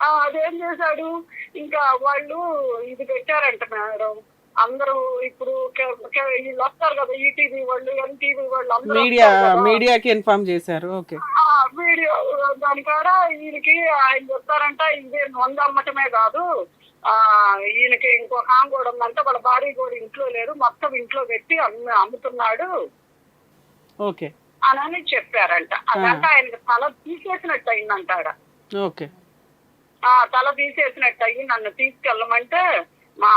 ఆ, అదేం చేశాడు? ఇంకా వాళ్ళు ఇది పెట్టారంట మేడం. అందరూ ఇప్పుడు వీళ్ళు వస్తారు కదా ఈటీవీ వాళ్ళు ఎన్టీవీ వాళ్ళు అందరూ మీడియా. మీడియాకి ఇన్ఫార్మ్ చేశారు. ఓకే. వీడియో దాని కాడ ఈయనకి ఆయన చెప్తారంట ఇది వంద అమ్మటమే కాదు. ఆ ఈయనకి ఇంకొక ఆమె కూడా ఉందంటే వాళ్ళ భార్య కూడా ఇంట్లో లేదు మొత్తం ఇంట్లో పెట్టి అమ్ము అమ్ముతున్నాడు. ఓకే. అని చెప్పారంట. అదంటే ఆయనకి తల తీసేసినట్టు అయిందంటాడ ఓకే. తల తీసేసినట్టు అయ్యి నన్ను తీసుకెళ్ళమంటే మా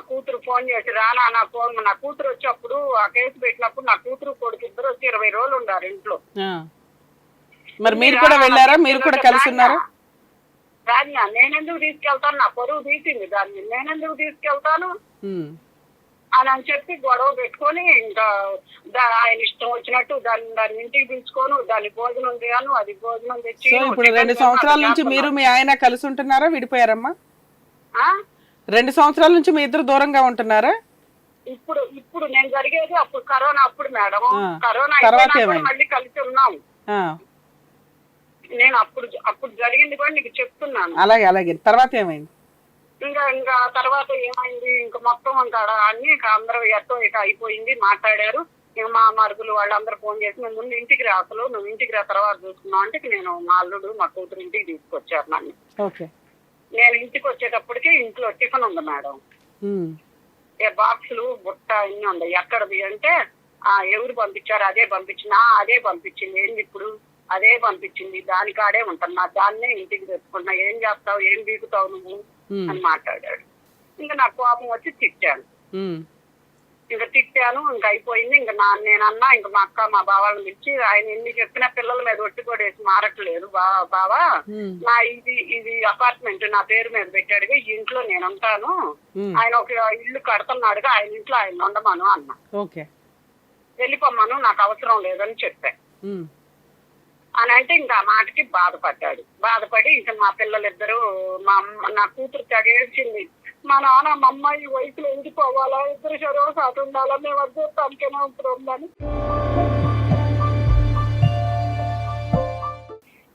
కూతురు ఫోన్ చేసి రానా నా ఫోన్ నా కూతురు వచ్చేప్పుడు ఆ కేసు పెట్టినప్పుడు నా కూతురు కొడుకు ఇద్దరు వచ్చి ఇరవై రోజులు ఉన్నారు ఇంట్లో. ఆ. మరి మీరు కూడా వెళ్ళారా? మీరు కూడా కలిసి ఉన్నారా? దాన్ని నేనెందుకు తీసుకెళ్తాను? నా పరువు తీసింది దాన్ని. నేనెందుకు తీసుకెళ్తాను. అని అని చెప్పి గొడవ పెట్టుకొని ఇంకా ఆయన ఇష్టం వచ్చినట్టు దాన్ని దాన్ని ఇంటికి పిలుచుకోను దాని భోజనం చేయను అది భోజనం తెచ్చి సో ఇప్పుడు రెండు సంవత్సరాల నుంచి మీరు మీ ఆయన కలిసి ఉంటున్నారా? విడిపోయారమ్మా? రెండు సంవత్సరాల నుంచి మీ ఇద్దరు దూరంగా ఉంటున్నారా? ఇప్పుడు ఇప్పుడు నేను జరిగేది అప్పుడు కరోనా అప్పుడు మేడం. కరోనా తర్వాత? మళ్ళీ కలిసి ఉన్నాం. నేను అప్పుడు అప్పుడు జరిగింది కూడా నీకు చెప్తున్నాను. అలాగే అలాగే. తర్వాత ఏమైంది? ఇంకా ఇంకా తర్వాత ఏమైంది? ఇంకా మొత్తం ఇంకా అన్ని అందరూ ఎట్టో ఇక అయిపోయింది మాట్లాడారు. మా మరుగులు వాళ్ళందరూ ఫోన్ చేసి నువ్వు ముందు ఇంటికి రా అసలు నువ్వు ఇంటికి రా తర్వాత చూసుకున్నావు అంటే నేను మా అల్లుడు మా కూతురు ఇంటికి తీసుకొచ్చారు నన్ను. నేను ఇంటికి వచ్చేటప్పటికి ఇంట్లో టిఫిన్ ఉంది మేడం. ఏ బాక్సులు బుట్ట అన్ని ఉన్నాయి. ఎక్కడది అంటే ఆ ఎవరు పంపించారు అదే పంపించినా అదే పంపించింది. ఏంది ఇప్పుడు? అదే పంపించింది. దాని కాడే ఉంటున్నా దాన్నే ఇంటికి తెచ్చుకున్నా. ఏం చేస్తావు? ఏం బీగుతావు నువ్వు. అని మాట్లాడాడు. ఇంకా నాకు కోపం వచ్చి తిట్టాను. ఇంకా తిట్టాను ఇంకా అయిపోయింది ఇంకా నా నేనన్నా ఇంకా మా అక్క మా బావాళ్ళని పిలిచి ఆయన ఎన్ని చెప్పినా పిల్లల మీద ఒట్టి కూడా వేసి మారట్లేదు బా బావా. నా ఇది ఇది అపార్ట్మెంట్ నా పేరు మీద పెట్టాడుగా ఈ ఇంట్లో నేను ఉంటాను. ఆయన ఒక ఇల్లు కడుతున్నాడుగా ఆయన ఇంట్లో ఆయన ఉండమను అన్న ఓకే వెళ్ళిపోమ్మను నాకు అవసరం లేదని చెప్పా ఉమ్. అని అంటే ఇంకా ఆ మాటకి బాధపడ్డాడు. బాధపడి ఇంకా మా పిల్లలిద్దరూ మా అమ్మ నా కూతురు తెగేసింది. మా నాన్న మా అమ్మాయి వయసులో ఎండిపోవాలా ఇద్దరు చదువు సాటు ఉండాలా? మేము వద్దు తనకేమో ఉందని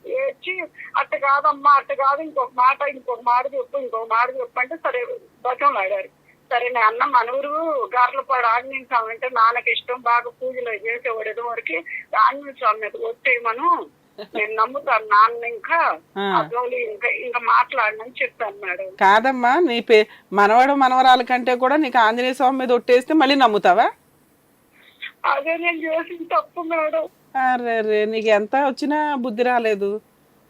ఏడ్చి అట్ట కాదమ్మా అట్ట కాదు ఇంకొక మాట ఇంకొక మాట చెప్పు ఇంకొక మాట చెప్పు అంటే సరే బతం ఆడారు సరే నేను అన్న మనూరు గార్లపాడు ఆంజనేయ స్వామి అంటే నాన్నకి ఇష్టం బాగా పూజలు చేసేవాడు ఏదో వరకు ఆంజనేయ స్వామి మీద వచ్చేయమను నేను నమ్ముతాను నాన్న ఇంకా. అదోలి ఇంకా ఇంకా మాట్లాడనని చెప్పాను మేడం. కాదమ్మా నీ పే మనవడు మనవరాల కంటే కూడా నీకు ఆంజనేయ స్వామి మీద ఒట్టేస్తే మళ్ళీ నమ్ముతావా? అదే నేను చేసిన తప్పు మేడం. అరే రే నీకు ఎంత వచ్చినా బుద్ధి రాలేదు.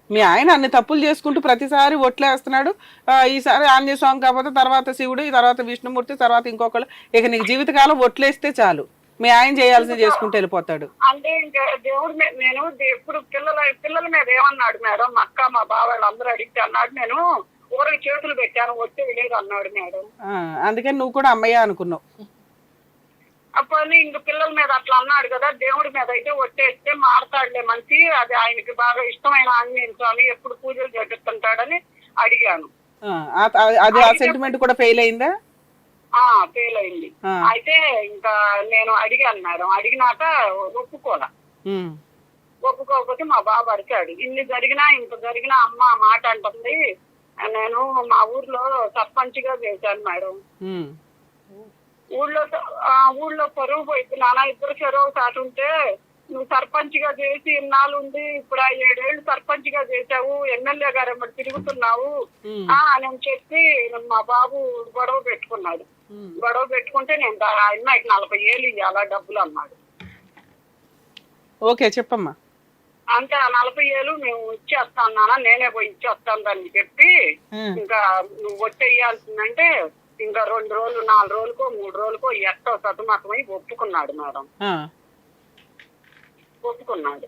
మీ ఆయన అన్ని తప్పులు చేసుకుంటూ ప్రతిసారి ఒట్లేస్తున్నాడు. ఆ, ఈసారి ఆంజనేయ స్వామి కాకపోతే తర్వాత శివుడు తర్వాత విష్ణుమూర్తి తర్వాత ఇంకొకళ్ళు. ఇక నీకు జీవితకాలం ఒట్లేస్తే చాలు. మీ ఆయన చేయాల్సింది చేసుకుంటూ వెళ్ళిపోతాడు. అంటే ఇంకా దేవుడి నేను ఎప్పుడు పిల్లల పిల్లల మీద ఏమన్నాడు మేడం? మా అక్క మా బావ అందరూ అడిగితే అన్నాడు నేను ఊరికి చేతులు పెట్టాను వచ్చే లేదు అన్నాడు మేడం. ఆ, అందుకని నువ్వు కూడా అమ్మయ్య అనుకున్నావు. అప్పుడు ఇంక పిల్లల మీద అట్లా అన్నాడు కదా దేవుడి మీద అయితే ఒట్టేస్తే మారతాడులే మనిషి అది ఆయనకి బాగా ఇష్టమైన ఆంజనేయ స్వామి ఎప్పుడు పూజలు చేపిస్తుంటాడని అడిగాను. అది ఆ సెంటిమెంట్ కూడా ఫెయిల్ అయిందా? ఆ ఫెయిల్ అయింది. అయితే ఇంకా నేను అడిగాను మేడం అడిగినాక ఒప్పుకోలే. ఒప్పుకోకపోతే మా బాబు అడిగాడు ఇన్ని జరిగినా ఇంత జరిగినా అమ్మ మాట అంటుంది. నేను మా ఊర్లో సర్పంచ్గా చేశాను మేడం. ఊళ్ళో ఆ ఊళ్ళో పరువు పోయింది నాన్న. ఇద్దరు చెరువు సాటు ఉంటే నువ్వు సర్పంచ్గా చేసి ఇన్నాళ్ళు ఉంది ఇప్పుడు ఆ ఏడేళ్ళు సర్పంచ్గా చేశావు ఎమ్మెల్యే గారు ఎమ్మడి తిరుగుతున్నావు. అని చెప్పి మా బాబు గొడవ పెట్టుకున్నాడు. గొడవ పెట్టుకుంటే నేను ఆ అమ్మాయికి నలభై ఏళ్ళు ఇవ్వాలా డబ్బులు అన్నాడు. ఓకే చెప్పమ్మా. అంటే ఆ నలభై ఏళ్ళు మేము ఇచ్చేస్తాను నాన్న నేనే పోయి ఇచ్చేస్తాను అని చెప్పి ఇంకా నువ్వు ఒట్టేయాల్సిందంటే ఇంకా రెండు రోజులు నాలుగు రోజులకో మూడు రోజులకో ఎట్టో సతమతమై ఒప్పుకున్నాడు మేడం. ఒప్పుకున్నాడు.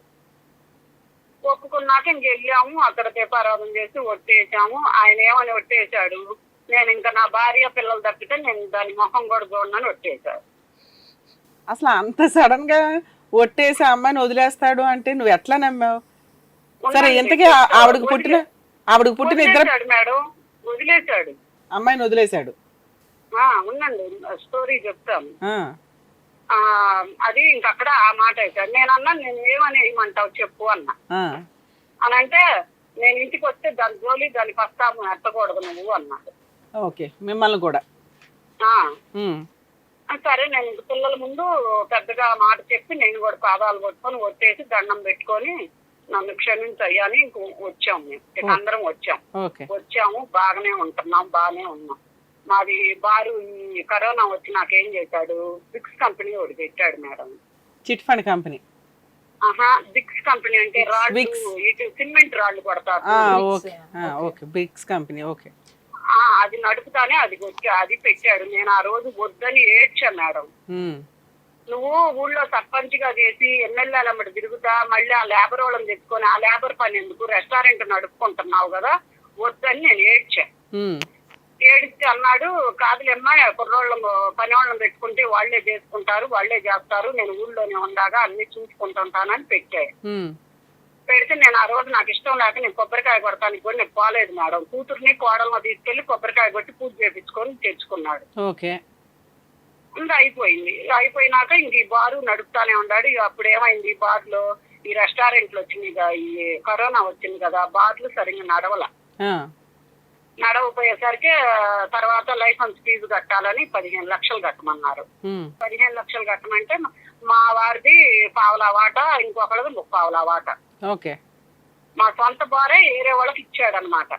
ఒప్పుకున్నాక ఇంక వెళ్ళాము అక్కడ దీపారాధన చేసి ఒట్టేసాము. ఆయన ఏమని ఒట్టేశాడు? నేను ఇంకా నా భార్య పిల్లలు తప్పితే నేను దాని ముఖం కూడా చూడనని ఒట్టేశాడు. అసలు అంత సడన్గా ఒట్టేసి అమ్మాయిని వదిలేస్తాడు అంటే నువ్వు ఎట్లా నమ్మావు? సరే ఇంతకీ ఆవిడకు పుట్టిన ఆవిడకు పుట్టిన ఇద్దరు వదిలేశాడు. అమ్మాయిని వదిలేశాడు. ఆ, ఉండండి స్టోరీ చెప్తాను అది ఇంక అక్కడ ఆ మాట వేశాడు నేను అన్నా నేను ఏమని వేయమంటావు చెప్పు అన్నా. అని అంటే నేను ఇంటికి వస్తే దాని జోలి దాని పస్తాము ఎత్తకూడదు నువ్వు అన్నాడు ఓకే. మిమ్మల్ని కూడా. సరే నేను పిల్లల ముందు పెద్దగా మాట చెప్పి నేను కూడా పాదాలు పట్టుకొని వచ్చేసి దండం పెట్టుకొని నన్ను క్షమించయ్యా అని ఇంక వచ్చాము మేము. ఇక అందరం వచ్చాం. ఓకే. వచ్చాము బాగానే ఉంటున్నాం బాగానే ఉన్నాం. మాది బారు ఈ కరోనా వచ్చి నాకేం చేశాడు? బిక్స్ కంపెనీ ఒకటి పెట్టాడు మేడం. Chit fund company. ఆహా బిక్స్ కంపెనీ అంటే రాళ్ళు. ఇటు సిమెంట్ రాళ్ళు కొడతారు. ఓకే. బిగ్స్ కంపెనీ ఓకే. అది నడుపుతానే అది వచ్చి అది పెట్టాడు. నేను ఆ రోజు వద్దని ఏడ్చా మేడం. నువ్వు ఊళ్ళో సర్పంచ్గా చేసి ఎమ్మెల్యేల అమ్మటి తిరుగుతా మళ్ళీ ఆ లేబర్ వాళ్ళని తెచ్చుకొని ఆ లేబర్ పని ఎందుకు? రెస్టారెంట్ నడుపుకుంటున్నావు కదా వద్దని నేను ఏడ్చా. ఏడిస్తే అన్నాడు కాదులేమ్మా కుర్రోళ్ళం పని వాళ్ళని పెట్టుకుంటే వాళ్ళే చేసుకుంటారు వాళ్ళే చేస్తారు నేను ఊళ్ళోనే ఉండాగా అన్ని చూసుకుంటుంటానని పెట్టాడు పెడితే నేను ఆ రోజు నాకు ఇష్టం లేక నేను కొబ్బరికాయ కొడతానికి కూడా నేను పోలేదు మేడం. కూతుర్ని కోడలను తీసుకెళ్ళి కొబ్బరికాయ కొట్టి పూజ చేపించుకొని తెచ్చుకున్నాడు. ఓకే. ఇంకా అయిపోయింది. అయిపోయినాక ఇంక ఈ బారు నడుపుతానే ఉన్నాడు. అప్పుడు ఏమైంది? ఈ బార్లో ఈ రెస్టారెంట్లు వచ్చింది ఈ కరోనా వచ్చింది కదా బార్లు సరిగ్గా నడవల. నడవపోయేసరికి తర్వాత లైసెన్స్ ఫీజు కట్టాలని పదిహేను లక్షలు కట్టమన్నారు. పదిహేను లక్షలు కట్టమంటే మా వారిది పావులా వాట ఇంకొకరిది ముప్పావులా వాట. ఓకే. మా సొంత బారే వేరే వాళ్ళకి ఇచ్చాడనమాట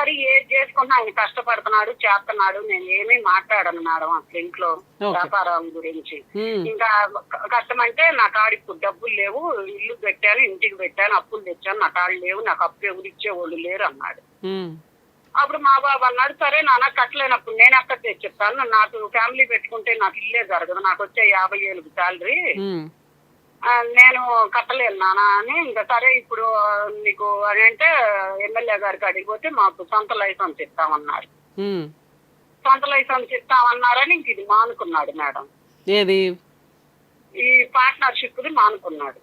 మరి ఏది చేసుకున్నా ఆయన కష్టపడుతున్నాడు చేస్తున్నాడు నేను ఏమీ మాట్లాడను మేడం అసలు ఇంట్లో. వ్యాపారం గురించి. ఇంకా క- కట్టమంటే నా కాడ ఇప్పుడు డబ్బులు లేవు ఇల్లు పెట్టాను ఇంటికి పెట్టాను అప్పులు తెచ్చాను నా కాడ లేవు నాకు అప్పు ఎవరు ఇచ్చేవాళ్ళు లేరు అన్నాడు. అప్పుడు మా బాబు అన్నాడు సరే నాన్న కట్టలేనప్పుడు నేను ఎక్కడ తెచ్చిస్తాను నాకు ఫ్యామిలీ పెట్టుకుంటే నాకు ఇల్లే జరగదు నాకు వచ్చే యాభై ఏళ్ళకి శాలరీ నేను కట్టలేను నాన్న అని ఇంకా సరే ఇప్పుడు నీకు అని అంటే ఎమ్మెల్యే గారికి అడిగిపోతే మాకు సొంత లైసెన్స్ ఇస్తామన్నారు. సొంత లైసెన్స్ ఇస్తామన్నారని ఇంక ఇది మానుకున్నాడు మేడం. ఏది? ఈ పార్ట్నర్షిప్ ది మానుకున్నాడు.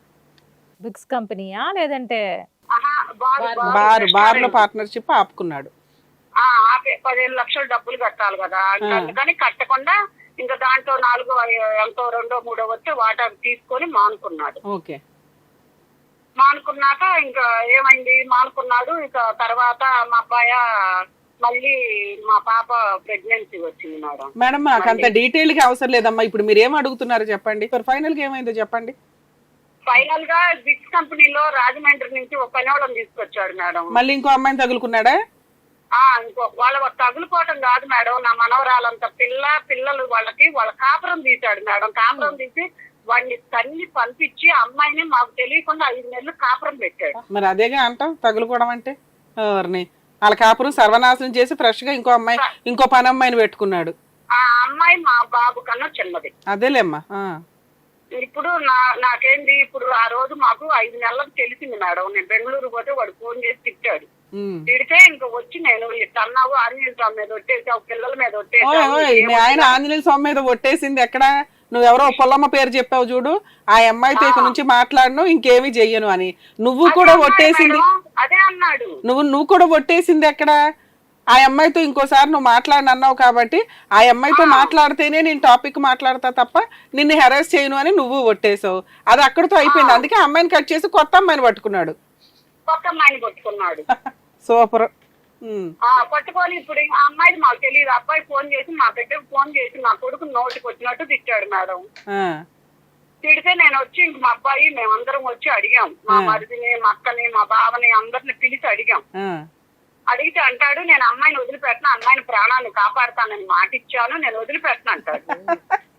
బిగ్స్ కంపెనీయా లేదంటే? Bar- bar. రెస్టారెంట్. పార్ట్నర్షిప్ ఆపుకున్నాడు. ఆ, ఆపే పదిహేను లక్షలు డబ్బులు కట్టాలి కదా. అందుకని కట్టకుండా ఇంకా దాంట్లో నాలుగో ఎంతో రెండో మూడో వస్తే వాటా తీసుకొని మానుకున్నాడు. ఓకే. మానుకున్నాక ఇంకా ఏమైంది? మానుకున్నాడు. ఇక తర్వాత మా అబ్బాయ మళ్ళీ మా పాప ప్రెగ్నెన్సీ వచ్చింది మేడం. మేడం నాకు అంత డీటెయిల్గా అవసరం లేదమ్మా. ఇప్పుడు మీరు ఏం అడుగుతున్నారు చెప్పండి? ఫైనల్గా ఏమైందో చెప్పండి. ఫైనల్గా బిక్స్ కంపెనీలో రాజమండ్రి నుంచి ఒక పని తీసుకొచ్చాడు మేడం. మళ్ళీ ఇంకో అమ్మాయిని తగులుకున్నాడా? ఇంకో వాళ్ళ తగులుకోవటం కాదు మేడం. నా మనవరాలంత పిల్ల పిల్లలు వాళ్ళకి వాళ్ళ కాపురం తీశాడు మేడం. కాపురం తీసి వాడిని తల్లి పంపించి అమ్మాయిని మాకు తెలియకుండా ఐదు నెలలు కాపురం పెట్టాడు. మరి అదేగా అంటాం తగులుకోవడం అంటే? ఎవరిని వాళ్ళ కాపురం సర్వనాశనం చేసి ఫ్రెష్గా ఇంకో అమ్మాయి ఇంకో పని అమ్మాయిని పెట్టుకున్నాడు. ఆ అమ్మాయి మా బాబు కన్నా చిన్నది. అదేలేమ్మా. ఇప్పుడు నా నాకేంది? ఇప్పుడు ఆ రోజు మాకు ఐదు నెలలకు తెలిసింది మేడం. నేను బెంగళూరు పోతే వాడు ఫోన్ చేసి తిట్టాడు. తిడితే ఇంకా వచ్చి నేను ఆంజనేయ స్వామి మీద ఒట్టేసావు పిల్లల మీద ఒట్టేసావు ఆయన ఆంజనేయ స్వామి మీద ఒట్టేసింది ఎక్కడ? నువ్వెవరో పొల్లమ్మ పేరు చెప్పావు చూడు. ఆ అమ్మాయితో ఇక నుంచి మాట్లాడను ఇంకేమీ చెయ్యను అని. నువ్వు కూడా ఒట్టేసింది అన్నాడు, అదే అన్నాడు. నువ్వు నువ్వు కూడా ఒట్టేసింది ఎక్కడ? ఆ అమ్మాయితో ఇంకోసారి నువ్వు మాట్లాడిన అన్నావు కాబట్టి ఆ అమ్మాయితో మాట్లాడితేనే నేను టాపిక్ మాట్లాడతా తప్ప నిన్ను హెరాస్ చేయను అని నువ్వు ఒట్టేసావు. అది అక్కడితో అయిపోయింది. అందుకే అమ్మాయిని కట్ చేసి కొత్త అమ్మాయిని పట్టుకున్నాడు. కొత్త అమ్మాయిని పట్టుకున్నాడు సూపర్ ఆ పట్టుకొని ఇప్పుడు ఆ అమ్మాయిది మాకు తెలియదు. అబ్బాయి ఫోన్ చేసి మా బిడ్డకు ఫోన్ చేసి నా కొడుకు నోటికి వచ్చినట్టు తిట్టాడు మేడం. తిడితే నేను వచ్చి ఇంక మా అబ్బాయి మేమందరం వచ్చి అడిగాం. మా మరిదిని మా అక్కని మా బావని అందరిని పిలిచి అడిగాం. అడిగితే అంటాడు నేను అమ్మాయిని వదిలిపెట్టను అమ్మాయిని ప్రాణాన్ని కాపాడుతానని మాట ఇచ్చాను నేను వదిలిపెట్టను అంటాడు.